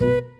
thank you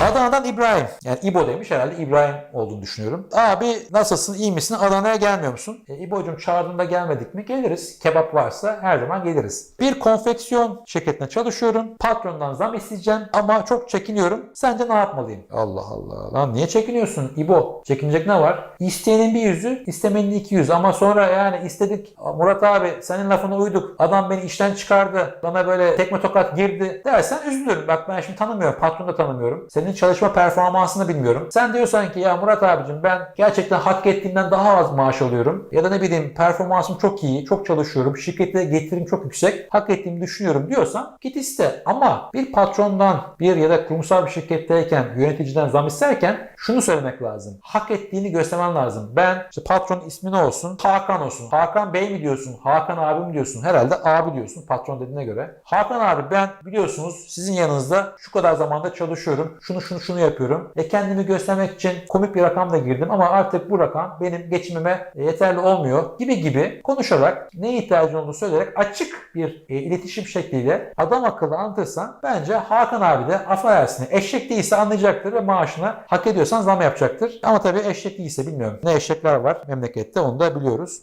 Adana'dan İbrahim. Yani İbo demiş herhalde İbrahim olduğunu düşünüyorum. Abi nasılsın iyi misin Adana'ya gelmiyor musun? E, İbo'cum çağırdığında gelmedik mi? Geliriz. Kebap varsa her zaman geliriz. Bir konfeksiyon şirketine çalışıyorum. Patrondan zam isteyeceğim ama çok çekiniyorum. Sence ne yapmalıyım? Allah Allah. Lan niye çekiniyorsun İbo? Çekinecek ne var? İsteyenin bir yüzü, istemenin iki yüzü. Ama sonra yani istedik Murat abi senin lafına uyduk. Adam beni işten çıkardı. Bana böyle tekme tokat girdi dersen üzülürüm. Bak ben şimdi tanımıyorum. Patronu da tanımıyorum. Senin çalışma performansını bilmiyorum. Sen diyorsan ki ya Murat abicim ben gerçekten hak ettiğimden daha az maaş alıyorum. Ya da ne bileyim performansım çok iyi. Çok çalışıyorum. Şirkete getirim çok yüksek. Hak ettiğimi düşünüyorum diyorsan git iste. Ama bir patrondan bir ya da kurumsal bir şirketteyken yöneticiden zam isterken şunu söylemek lazım. Hak ettiğini göstermen lazım. Ben işte patron ismi ne olsun? Hakan olsun. Hakan Bey mi diyorsun? Hakan abi mi diyorsun? Herhalde abi diyorsun patron dediğine göre. Hakan abi ben biliyorsunuz sizin yanınızda şu kadar zamanda çalışıyorum. Şunu şunu şunu yapıyorum. E kendimi göstermek için komik bir rakam da girdim ama artık bu rakam benim geçimime yeterli olmuyor gibi gibi konuşarak neye ihtiyacın olduğunu söyleyerek açık bir e, iletişim şekliyle adam akıllı anlatırsan bence Hakan abi de affedersin eşek değilse anlayacaktır ve maaşını hak ediyorsan zam yapacaktır. Ama tabii eşek değilse bilmiyorum. Ne eşekler var memlekette onu da biliyoruz.